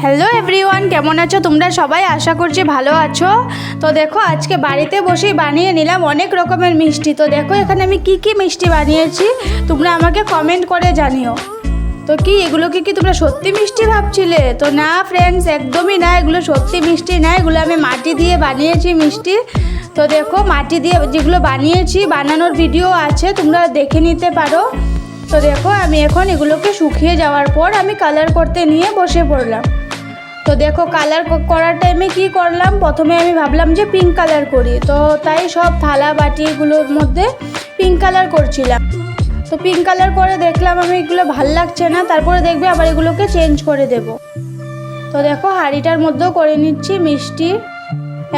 Hello everyone কেমন আছো? তোমরা সবাই আশা করছি ভালো আছো। তো দেখো, আজকে বাড়িতে বসেই বানিয়ে নিলাম অনেক রকমের মিষ্টি। তো দেখো, এখানে আমি কি কি মিষ্টি বানিয়েছি, তোমরা আমাকে কমেন্ট করে জানিও। তো কি, এগুলোকে কি তোমরা সত্যি মিষ্টি ভাবছিলে? তো না ফ্রেন্ডস একদমই না, এগুলো সত্যি মিষ্টি না, এগুলো আমি মাটি দিয়ে বানিয়েছি মিষ্টি। তো দেখো, মাটি দিয়ে যেগুলো বানিয়েছি, বানানোর ভিডিও আছে, তোমরা দেখে নিতে পারো। তো দেখো, আমি এখন এগুলোকে শুকিয়ে যাওয়ার পর আমি কালার করতে নিয়ে বসে পড়লাম। তো দেখো কালার করার টাইমে কি করলাম? প্রথমে আমি ভাবলাম যে পিঙ্ক কালার করি। তো তাই সব থালা বাটিগুলোর মধ্যে পিঙ্ক কালার করছিলাম। তো পিঙ্ক কালার করে দেখলাম আমি এগুলো ভালো লাগছে না, তারপরে দেখবে আবার এগুলোকে চেঞ্জ করে দেব। তো দেখো হাঁড়িটার মধ্যেও করে নিচ্ছি মিষ্টি।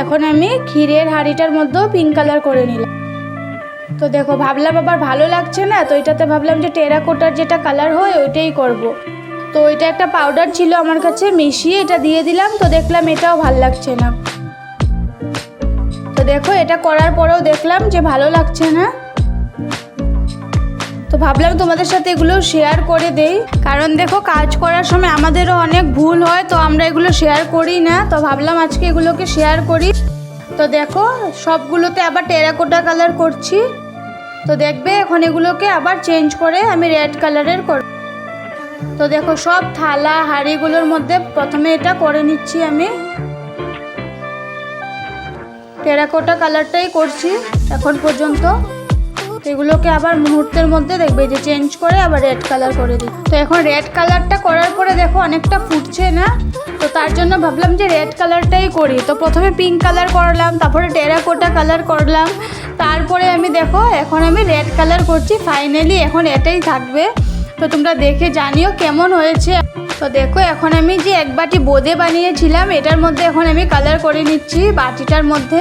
এখন আমি ক্ষীরের হাঁড়িটার মধ্যেও পিঙ্ক কালার করে নিলাম। তো দেখো ভাবলাম আবার ভালো লাগছে না, তো এটাতে ভাবলাম যে টেরাকোটার যেটা কালার হয় ওইটাই করব। তো এটা একটা পাউডার ছিল আমার কাছে, মিশিয়ে এটা দিয়ে দিলাম। তো দেখলাম এটাও ভালো লাগছে না। তো দেখো, এটা করার পরেও দেখলাম যে ভালো লাগছে না। তো ভাবলাম তোমাদের সাথে এগুলো শেয়ার করে দেই। কারণ দেখো, কাজ করার সময় আমাদেরও অনেক ভুল হয়, তো আমরা এগুলো শেয়ার করি না। তো ভাবলাম আজকে এগুলোকে শেয়ার করি। তো দেখো, সবগুলোতে আবার টেরাকোটা কালার করছি। তো দেখবে, এখন এগুলোকে আবার চেঞ্জ করে আমি রেড কালারের করব তো দেখো, সব থালা হাঁড়িগুলোর মধ্যে প্রথমে এটা করে নিচ্ছি আমি। টেরাকোটা কালারটাই করছি এখন পর্যন্ত। এগুলোকে আবার মুহূর্তের মধ্যে দেখবে যে চেঞ্জ করে আবার রেড কালার করে দিই তো এখন রেড কালারটা করার পরে দেখো, অনেকটা ফুটছে না? তো তার জন্য ভাবলাম যে রেড কালারটাই করি। তো প্রথমে পিঙ্ক কালার করলাম, তারপরে টেরাকোটা কালার করলাম। তারপরে আমি দেখো, এখন আমি রেড কালার করছি। ফাইনালি এখন এটাই থাকবে। তো তোমরা দেখে জানিও কেমন হয়েছে। তো দেখো, এখন আমি যে এক বাটি বোঁদে বানিয়েছিলাম, এটার মধ্যে এখন আমি কালার করে নিচ্ছি বাটিটার মধ্যে।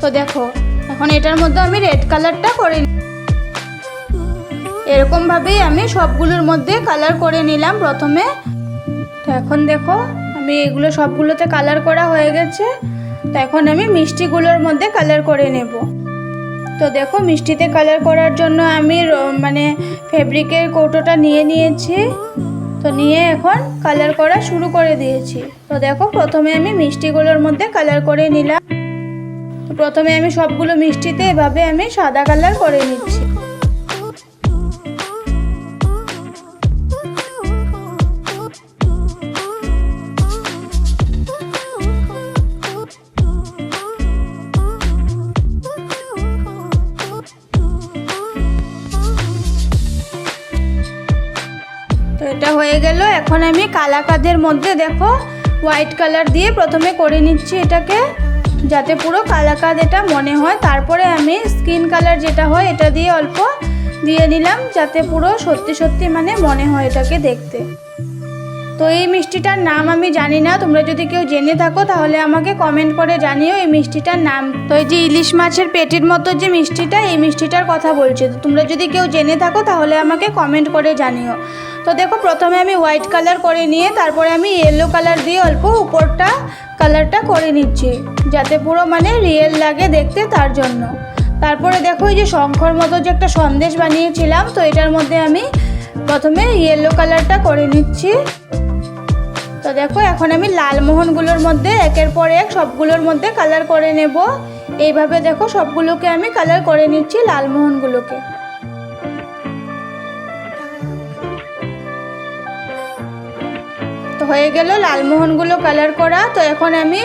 তো দেখো, এখন এটার মধ্যে আমি রেড কালারটা করে এরকমভাবেই আমি সবগুলোর মধ্যে কালার করে নিলাম প্রথমে। তো এখন দেখো, আমি এগুলো সবগুলোতে কালার করা হয়ে গেছে। তো এখন আমি মিষ্টিগুলোর মধ্যে কালার করে নেব। তো দেখো, মিষ্টিতে কালার করার জন্য আমি মানে ফেব্রিকের কৌটোটা নিয়ে নিয়েছি। তো নিয়ে এখন কালার করা শুরু করে দিয়েছি। তো দেখো, প্রথমে আমি মিষ্টিগুলোর মধ্যে কালার করে নিলাম। তো প্রথমে আমি সবগুলো মিষ্টিতে এভাবে আমি সাদা কালার করে নিচ্ছি। এটা হয়ে গেল। এখন আমি কালাকাদের মধ্যে দেখো হোয়াইট কালার দিয়ে প্রথমে করে নিচ্ছি এটাকে, যাতে পুরো কালাকাদ এটা মনে হয়। তারপরে আমি স্কিন কালার যেটা হয়, এটা দিয়ে অল্প দিয়ে নিলাম, যাতে পুরো সত্যি সত্যি মানে মনে হয় এটাকে দেখতে। তো এই মিষ্টিটার নাম আমি জানি না, তোমরা যদি কেউ জেনে থাকো, তাহলে আমাকে কমেন্ট করে জানিও এই মিষ্টিটার নাম। তো এই যে ইলিশ মাছের পেটির মতো যে মিষ্টিটা, এই মিষ্টিটার কথা বলছি। তো তোমরা যদি কেউ জেনে থাকো, তাহলে আমাকে কমেন্ট করে জানিও। তো দেখো প্রথমে আমি হোয়াইট কালার করে নিয়ে তারপরে আমি ইয়েলো কালার দিয়ে অল্প উপরটা কালারটা করে নিচ্ছি, যাতে পুরো মানে রিয়েল লাগে দেখতে তার জন্য। তারপরে দেখো এই যে শঙ্খর মতো যে একটা সন্দেশ বানিয়েছিলাম, তো এটার মধ্যে আমি প্রথমে ইয়েলো কালারটা করে নিচ্ছি। তো দেখো এখন আমি লালমোহনগুলোর মধ্যে একের পর এক সবগুলোর মধ্যে কালার করে নেব। এইভাবে দেখো সবগুলোকে আমি কালার করে নিচ্ছি লালমোহনগুলোকে হয়ে গেল, লালমোহনগুলো কালার করা। তো এখন আমি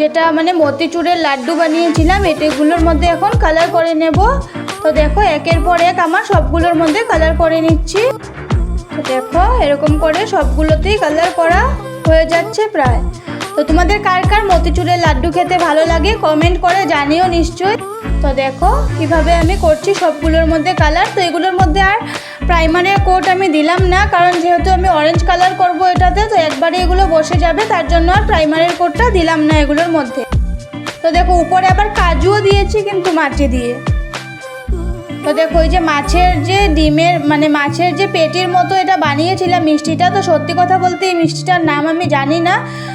যেটা মানে মতিচুরের লাড্ডু বানিয়েছিলাম, এটাগুলোর মধ্যে এখন কালার করে নেব। তো দেখো, একের পর এক আমার সবগুলোর মধ্যে কালার করে নিচ্ছি। তো দেখো, এরকম করে সবগুলোতেই কালার করা হয়ে যাচ্ছে প্রায়। তো তোমাদের কার কার মতিচুরের লাড্ডু খেতে ভালো লাগে কমেন্ট করে জানিও নিশ্চয়ই। তো দেখো, কীভাবে আমি করছি সবগুলোর মধ্যে কালার তো এগুলোর মধ্যে আর প্রাইমারের কোট আমি দিলাম না, কারণ যেহেতু আমি অরেঞ্জ কালার করব এটাতে, তো একবারে এগুলো বসে যাবে, তার জন্য আর প্রাইমারের কোটটা দিলাম না এগুলোর মধ্যে। তো দেখো, উপরে আবার কাজুও দিয়েছি কিন্তু মাটি দিয়ে। তো দেখো, ওই যে মাছের যে ডিমের মানে মাছের যে পেটির মতো এটা বানিয়েছিলাম মিষ্টিটা, তো সত্যি কথা বলতে এই মিষ্টিটার নাম আমি জানি না।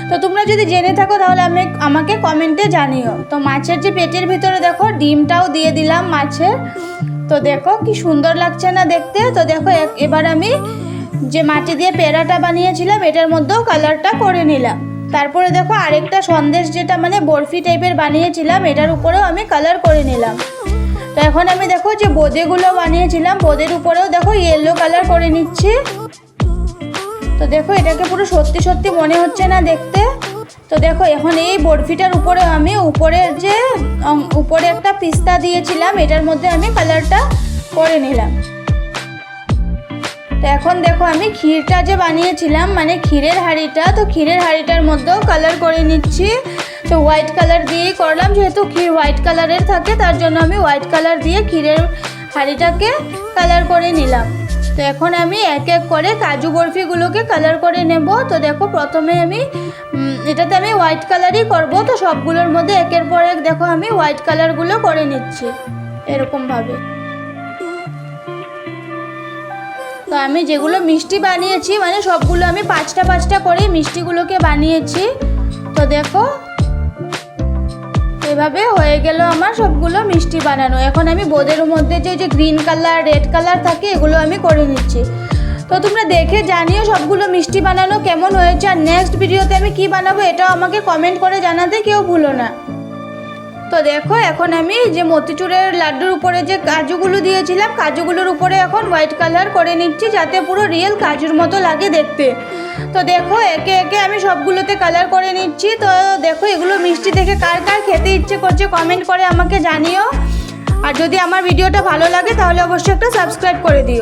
তো তোমরা যদি জেনে থাকো, তাহলে আমি আমাকে কমেন্টে জানিও। তো মাছের যে পেটির ভিতরে দেখো, ডিমটাও দিয়ে দিলাম মাছের। তো দেখো কি সুন্দর লাগছে না দেখতে। তো দেখো এবার আমি যে মাটি দিয়ে পেয়ারাটা বানিয়েছিলাম, এটার মধ্যেও কালারটা করে নিলাম। তারপরে দেখো আরেকটা সন্দেশ যেটা মানে বরফি টাইপের বানিয়েছিলাম, এটার উপরেও আমি কালার করে নিলাম। তো এখন আমি দেখো যে বোদেগুলো বানিয়েছিলাম, বোদের উপরেও দেখো ইয়েলো কালার করে নিচ্ছি। তো দেখো এটাকে পুরো সত্যি সত্যি মনে হচ্ছে না দেখতে। তো দেখো, এখন এই বরফিটার উপরে আমি উপরের যে উপরে একটা পিস্তা দিয়েছিলাম, এটার মধ্যে আমি কালারটা করে নিলাম। তো এখন দেখো, আমি ক্ষীরটা যে বানিয়েছিলাম মানে ক্ষীরের হাঁড়িটা, তো ক্ষীরের হাঁড়িটার মধ্যেও কালার করে নিচ্ছি। তো হোয়াইট কালার দিয়েই করলাম, যেহেতু ক্ষীর হোয়াইট কালারের থাকে, তার জন্য আমি হোয়াইট কালার দিয়ে ক্ষীরের হাঁড়িটাকে কালার করে নিলাম। তো এখন আমি এক এক করে কাজু বরফিগুলোকে কালার করে নেব। তো দেখো প্রথমে আমি এটাতে আমি হোয়াইট কালারই করব। তো সবগুলোর মধ্যে একের পর এক দেখো আমি হোয়াইট কালারগুলো করে নিচ্ছি, এরকমভাবে। তো আমি যেগুলো মিষ্টি বানিয়েছি মানে সবগুলো আমি পাঁচটা পাঁচটা করে মিষ্টিগুলোকে বানিয়েছি। তো দেখো এভাবে হয়ে গেল আমার সবগুলো মিষ্টি বানানো। এখন আমি বোদের মধ্যে যে যে গ্রিন কালার রেড কালার থাকে, এগুলো আমি করে নিচ্ছি। তো তোমরা দেখে জানিও সবগুলো মিষ্টি বানানো কেমন হয়েছে আর নেক্সট ভিডিওতে আমি কি বানাবো এটাও আমাকে কমেন্ট করে জানাতে কেউ ভুলো না। তো দেখো, এখন আমি যে মতিচুরের লাড্ডুর উপরে যে কাজুগুলো দিয়েছিলাম, কাজুগুলোর উপরে এখন হোয়াইট কালার করে নিচ্ছি যাতে পুরো রিয়েল কাজুর মতো লাগে দেখতে। তো দেখো, একে একে আমি সবগুলোতে কালার করে নিচ্ছি। তো দেখো, এগুলো মিষ্টি দেখে কার কার খেতে ইচ্ছে করছে কমেন্ট করে আমাকে জানিও। আর যদি আমার ভিডিওটা ভালো লাগে, তাহলে অবশ্যই একটা সাবস্ক্রাইব করে দিও।